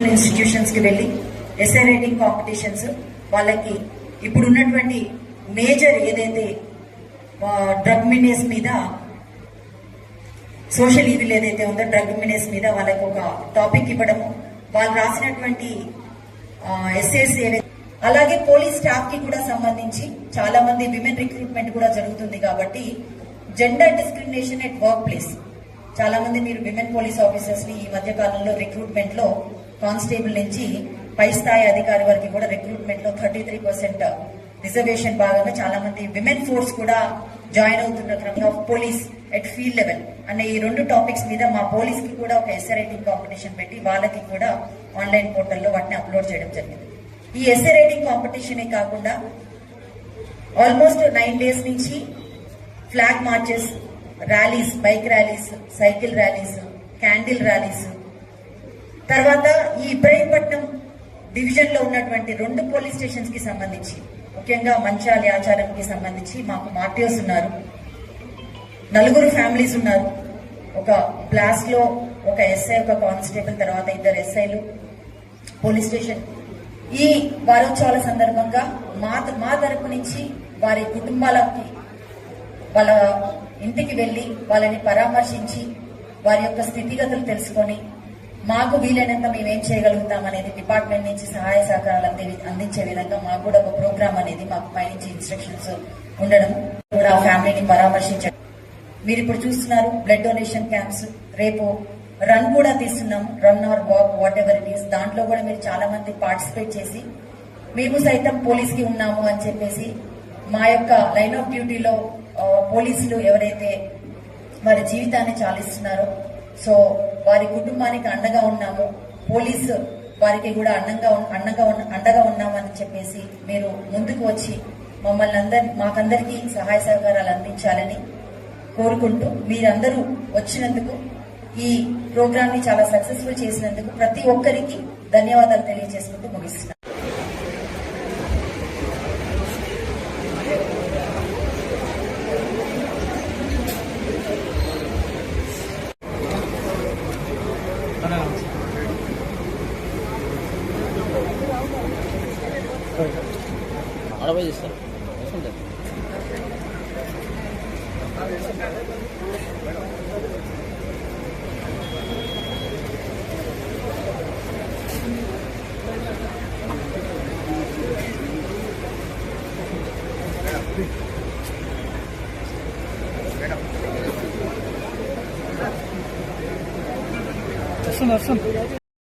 ఇన్స్టిట్యూషన్స్కి వెళ్ళి essay writing competitions వాళ్ళకి ఇప్పుడు ఉన్నటువంటి మేజర్ ఏదైతే డ్రగ్ మినేస్ మీద సోషల్ ఈవిల్ ఏదైతే ఉందో డ్రగ్ మినేస్ మీద వాళ్ళకి ఒక టాపిక్ ఇవ్వడము వాళ్ళు రాసినటువంటి ఎస్ఏస్ అలాగే పోలీస్ స్టాఫ్కి కూడా సంబంధించి చాలా మంది విమెన్ రిక్రూట్మెంట్ కూడా జరుగుతుంది కాబట్టి gender discrimination at work place చాలా మంది మీరు విమెన్ పోలీస్ ఆఫీసర్స్ని ఈ మధ్య కాలంలో రిక్రూట్మెంట్లో కానిస్టేబుల్ నుంచి పై స్థాయి అధికారి వరకు కూడా రిక్రూట్మెంట్లో థర్టీ త్రీ పర్సెంట్ రిజర్వేషన్ భాగంగా చాలా మంది విమెన్ ఫోర్స్ కూడా జాయిన్ అవుతున్న క్రమంలో పోలీస్ ఎట్ ఫీల్డ్ లెవెల్ అనే ఈ రెండు టాపిక్స్ మీద మా పోలీస్కి కూడా ఒక ఎస్ఏ రైటింగ్ కాంపిటీషన్ పెట్టి వాళ్ళకి కూడా ఆన్లైన్ పోర్టల్లో వాటిని అప్లోడ్ చేయడం జరిగింది. ఈ ఎస్ఏ రైటింగ్ కాంపిటీషన్ కాకుండా ఆల్మోస్ట్ నైన్ డేస్ నుంచి flag marches rallies bike rallies cycle rallies candle rallies తర్వాత ఈ ఇబ్రహీంపట్నం డివిజన్లో ఉన్నటువంటి రెండు పోలీస్ స్టేషన్స్కి సంబంధించి ముఖ్యంగా మంచాలి ఆచారంకి సంబంధించి మాకు మార్టియోస్ ఉన్నారు. నలుగురు ఫ్యామిలీస్ ఉన్నారు. ఒక బ్లాస్ట్లో ఒక ఎస్ఐ ఒక కానిస్టేబుల్ తర్వాత ఇద్దరు ఎస్ఐలు పోలీస్ స్టేషన్. ఈ వారోత్సవాల సందర్భంగా మా మా తరపు నుంచి వారి కుటుంబాలకి వాళ్ళ ఇంటికి వెళ్ళి వాళ్ళని పరామర్శించి వారి యొక్క స్థితిగతులు తెలుసుకొని మాకు వీలైనంత మేము ఏం చేయగలుగుతాం అనేది డిపార్ట్మెంట్ నుంచి సహాయ సహకారాలు అందించే విధంగా మాకు కూడా ఒక ప్రోగ్రామ్ అనేది మాకు పైనుంచి ఇన్స్ట్రక్షన్స్ ఉండడం కూడా ఫ్యామిలీని పరామర్శించడం. మీరు ఇప్పుడు చూస్తున్నారు బ్లడ్ డొనేషన్ క్యాంప్స్ రేపు రన్ కూడా తీస్తున్నాం. Run or walk whatever it is దాంట్లో కూడా మీరు చాలా మంది పార్టిసిపేట్ చేసి మేము సైతం పోలీస్కి ఉన్నాము అని చెప్పేసి మా యొక్క లైన్ ఆఫ్ డ్యూటీలో పోలీసులు ఎవరైతే వారి జీవితాన్ని చాలిస్తున్నారో సో వారి కుటుంబానికి అండగా ఉన్నాము. పోలీసు వారికి కూడా అండంగా అండగా ఉన్న- అండగా ఉన్నామని చెప్పేసి మీరు ముందుకు వచ్చి మమ్మల్ని అందరి మాకందరికీ సహాయ సహకారాలు అందించాలని కోరుకుంటూ మీరందరూ వచ్చినందుకు ఈ ప్రోగ్రామ్ని చాలా సక్సెస్ఫుల్ చేసినందుకు ప్రతి ఒక్కరికి ధన్యవాదాలు తెలియజేసుకుంటూ ముగిస్తున్నాను. 알아봐야겠어손대 Olsun olsun.